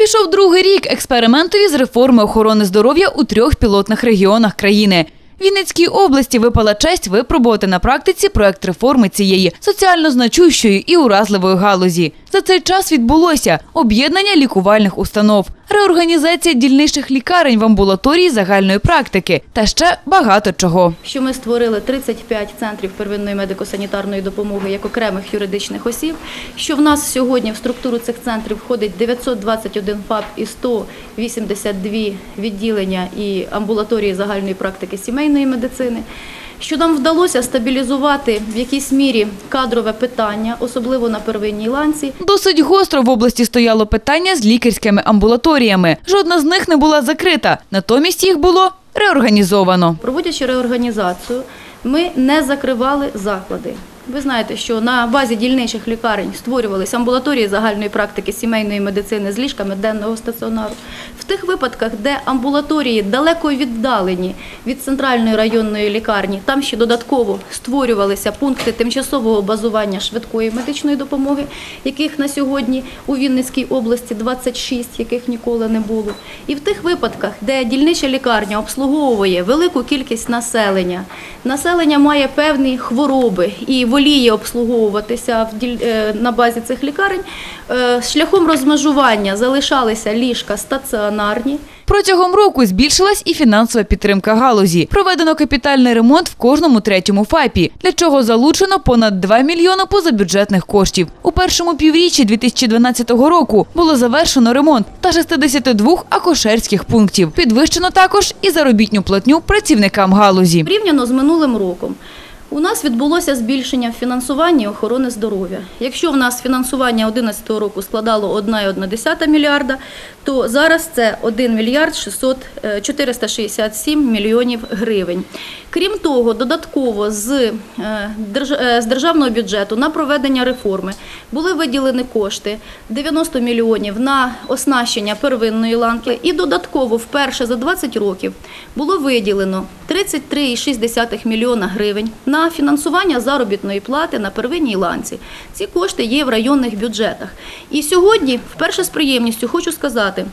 Пішов другий рік експериментові з реформи охорони здоров'я у трьох пілотних регіонах країни. Вінницькій області випала честь випробувати на практиці проект реформи цієї соціально значущої і уразливої галузі. За цей час відбулося об'єднання лікувальних установ, реорганізація дільничних лікарень в амбулаторії загальної практики та ще багато чого. що ми створили 35 центрів первинної медико-санітарної допомоги як окремих юридичних осіб, що в нас сьогодні в структуру цих центрів входить 921 ФАП і 182 відділення і амбулаторії загальної практики сімейної медицини. Що нам вдалося стабілізувати в якійсь мірі кадрове питання, особливо на первинній ланці, Досить гостро в області стояло питання з лікарськими амбулаторіями. Жодна з них не була закрита, натомість їх було реорганізовано. Проводячи реорганізацію, ми не закривали заклади. Ви знаєте, що на базі дільничих лікарень створювалися амбулаторії загальної практики сімейної медицини з ліжками денного стаціонару. В тих випадках, де амбулаторії далеко віддалені від центральної районної лікарні, там ще додатково створювалися пункти тимчасового базування швидкої медичної допомоги, яких на сьогодні у Вінницькій області 26, яких ніколи не було. І в тих випадках, де дільнича лікарня обслуговує велику кількість населення, населення має певні хвороби і воліє обслуговуватися е, на базі цих лікарень, е, шляхом розмежування залишалися ліжка стаціонарні. Протягом року збільшилась і фінансова підтримка галузі. Проведено капітальний ремонт в кожному третьому ФАПі, для чого залучено понад 2 мільйони позабюджетних коштів. У першому півріччі 2012 року було завершено ремонт та 62 акушерських пунктів. Підвищено також і заробітню платню працівникам галузі. Порівняно з минулим роком. У нас відбулося збільшення в фінансуванні охорони здоров'я. Якщо в нас фінансування 2011 року складало 1,1 мільярда, то зараз це 1 мільярд 600, е, 467 мільйонів гривень. Крім того, додатково з, е, е, з державного бюджету на проведення реформи були виділені кошти 90 мільйонів на оснащення первинної ланки і додатково вперше за 20 років було виділено 33,6 мільйона гривень на фінансування заробітної плати на первинній ланці. Ці кошти є в районних бюджетах. І сьогодні, вперше з приємністю, хочу сказати,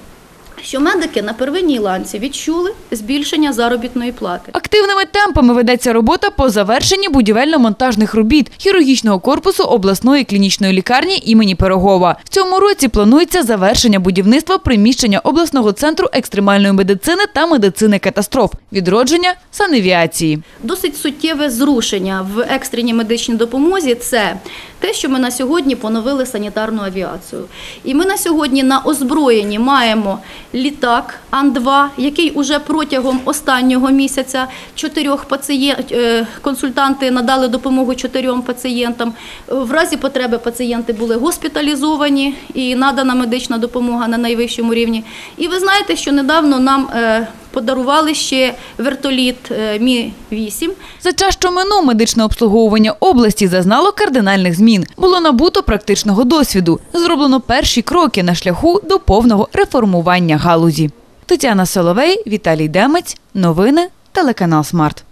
що медики на первинній ланці відчули збільшення заробітної плати. Активними темпами ведеться робота по завершенні будівельно-монтажних робіт хірургічного корпусу обласної клінічної лікарні імені Пирогова. В цьому році планується завершення будівництва приміщення обласного центру екстремальної медицини та медицини катастроф, відродження санавіації. Досить суттєве зрушення в екстреній медичній допомозі це те, що ми на сьогодні поновили санітарну авіацію. І ми на сьогодні на озброєнні маємо літак Ан-2, який уже протягом останнього місяця чотирьох пацієнт консультанти надали допомогу чотирьом пацієнтам. В разі потреби пацієнти були госпіталізовані і надана медична допомога на найвищому рівні. І ви знаєте, що недавно нам е, подарували ще вертоліт е, Мі-8. За час, що минув медичне обслуговування області зазнало кардинальних змін. Було набуто практичного досвіду. Зроблено перші кроки на шляху до повного реформування галузі. Тетяна Соловей, Віталій Демець. Новини. Телеканал Смарт.